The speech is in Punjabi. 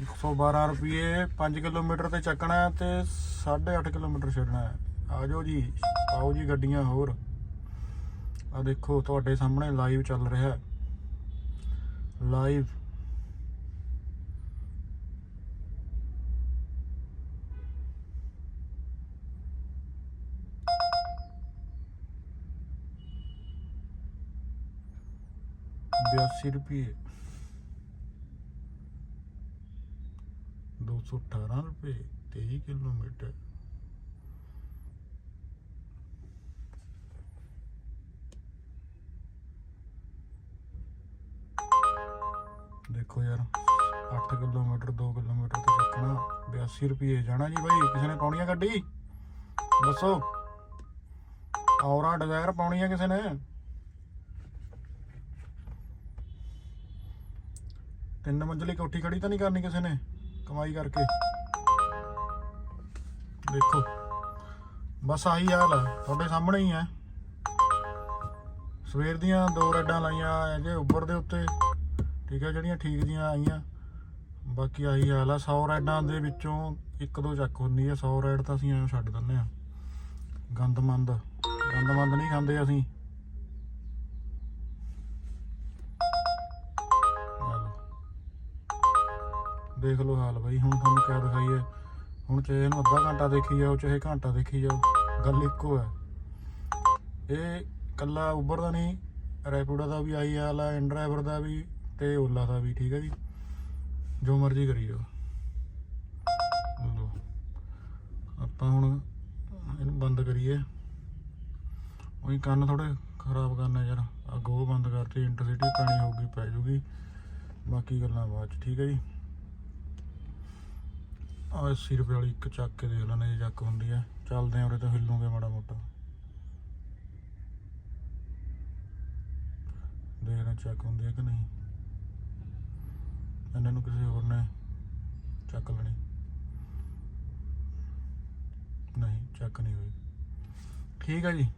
112 ਰੁਪਏ 5 ਕਿਲੋਮੀਟਰ ਤੇ ਚੱਕਣਾ ਹੈ ਤੇ 8.5 ਕਿਲੋਮੀਟਰ ਛੱਡਣਾ ਆ ਜਾਓ ਜੀ, ਆਓ ਜੀ ਗੱਡੀਆਂ ਹੋਰ। ਆ ਦੇਖੋ, ਤੁਹਾਡੇ ਸਾਹਮਣੇ ਲਾਈਵ ਚੱਲ ਰਿਹਾ ਲਾਈਵ ਬਿਆਸੀ ਰੁਪਏ। ਦੋ ਸੌ ਅਠਾਰਾਂ ਰੁਪਏ 23 ਕਿਲੋਮੀਟਰ। ਦੇਖੋ ਯਾਰ 8 ਕਿਲੋਮੀਟਰ 2 ਕਿਲੋਮੀਟਰ ਤੇ ਚੱਕਣਾ 82 ਰੁਪਏ ਜਾਣਾ ਜੀ ਬਾਈ, ਕਿਸੇ ਨੇ ਪਾਉਣੀ ਆ ਗੱਡੀ ਦੱਸੋ। ਔਰਾ ਡਿਜ਼ਾਇਰ ਪਾਉਣੀ ਆ ਕਿਸੇ ਨੇ? ਤਿੰਨ ਮੰਜ਼ਲੀ ਕੋਠੀ ਖੜੀ ਤਾਂ ਨਹੀਂ ਕਰਨੀ ਕਿਸੇ ਨੇ? ਕਮਾਈ ਕਰਕੇ। ਦੇਖੋ, ਬਸ ਆਹੀ ਹਾਲ ਹੈ ਤੁਹਾਡੇ ਸਾਹਮਣੇ ਹੀ ਹੈ ਸਵੇਰ ਦੀਆਂ ਦੋ ਰੈਡਾਂ ਲਾਈਆਂ ਹੈਗੇ ਉੱਪਰ ਦੇ ਉੱਤੇ। ਠੀਕ ਹੈ ਜਿਹੜੀਆਂ ਠੀਕ ਦੀਆਂ ਆਈਆਂ। ਬਾਕੀ ਆਹੀ ਹਾਲ ਆ। 100 ਰੈਡਾਂ ਦੇ ਵਿੱਚੋਂ ਇੱਕ ਦੋ ਚੱਕ ਹੁੰਦੀ ਆ। 100 ਰੈਡ ਤਾਂ ਅਸੀਂ ਐਂ ਛੱਡ ਦਿੰਨੇ ਆ। ਗੰਦਮੰਦ ਗੰਦਮੰਦ ਨਹੀਂ ਖਾਂਦੇ ਅਸੀਂ। ਦੇਖ ਲਓ ਹਾਲ ਬਈ, ਹੁਣ ਤੁਹਾਨੂੰ ਕਿਆ ਦਿਖਾਈਏ। ਹੁਣ ਚਾਹੇ ਇਹਨੂੰ ਅੱਧਾ ਘੰਟਾ ਦੇਖੀ ਜਾਓ, ਚਾਹੇ ਘੰਟਾ ਦੇਖੀ ਜਾਓ, ਗੱਲ ਇੱਕੋ ਹੈ ਇਹ ਕੱਲਾ ਉਬਰ ਦਾ ਨਹੀਂ ਰੈਪਿਡੋ ਦਾ ਵੀ, ਆਈ ਹਾਲ ਇਨ ਡਰਾਈਵਰ ਦਾ ਵੀ ਤੇ ਓਲਾ ਦਾ ਵੀ, ਠੀਕ ਹੈ ਜੀ? ਜੋ ਮਰਜ਼ੀ ਕਰੀ ਜਾਓ। ਲਓ, ਆਪਾਂ ਹੁਣ ਇਹਨੂੰ ਬੰਦ ਕਰੀਏ। ਉਹੀ ਕੰਨ ਥੋੜੇ ਖਰਾਬ ਕਰਨਾ ਯਾਰ। ਆ ਗੋ ਬੰਦ ਕਰਤੀ ਇੰਟਰਸਿਟੀ ਪੈਣੀ ਹੋਊਗੀ, ਪੈ ਜੂਗੀ। ਬਾਕੀ ਗੱਲਾਂ ਬਾਅਦ ਚ, ਠੀਕ ਹੈ ਜੀ? ਆ 80 ਰੁਪਏ ਵਾਲੀ ਇੱਕ ਚੱਕ ਕੇ ਦੇਖ ਲੈਣੇ ਜੇ ਚੱਕ ਹੁੰਦੀ ਹੈ ਚੱਲਦੇ ਆ ਉਰੇ ਤਾਂ ਹਿੱਲੂਗੇ ਮਾੜਾ ਮੋਟਾ। ਦੇਖਣਾ ਚੱਕ ਹੁੰਦੀ ਹੈ ਕਿ ਨਹੀਂ? ਇਹਨਾਂ ਨੂੰ ਕਿਸੇ ਹੋਰ ਨੇ ਚੱਕ ਲੈਣੀ। ਨਹੀਂ, ਚੱਕ ਨਹੀਂ ਹੋਈ। ਠੀਕ ਆ ਜੀ।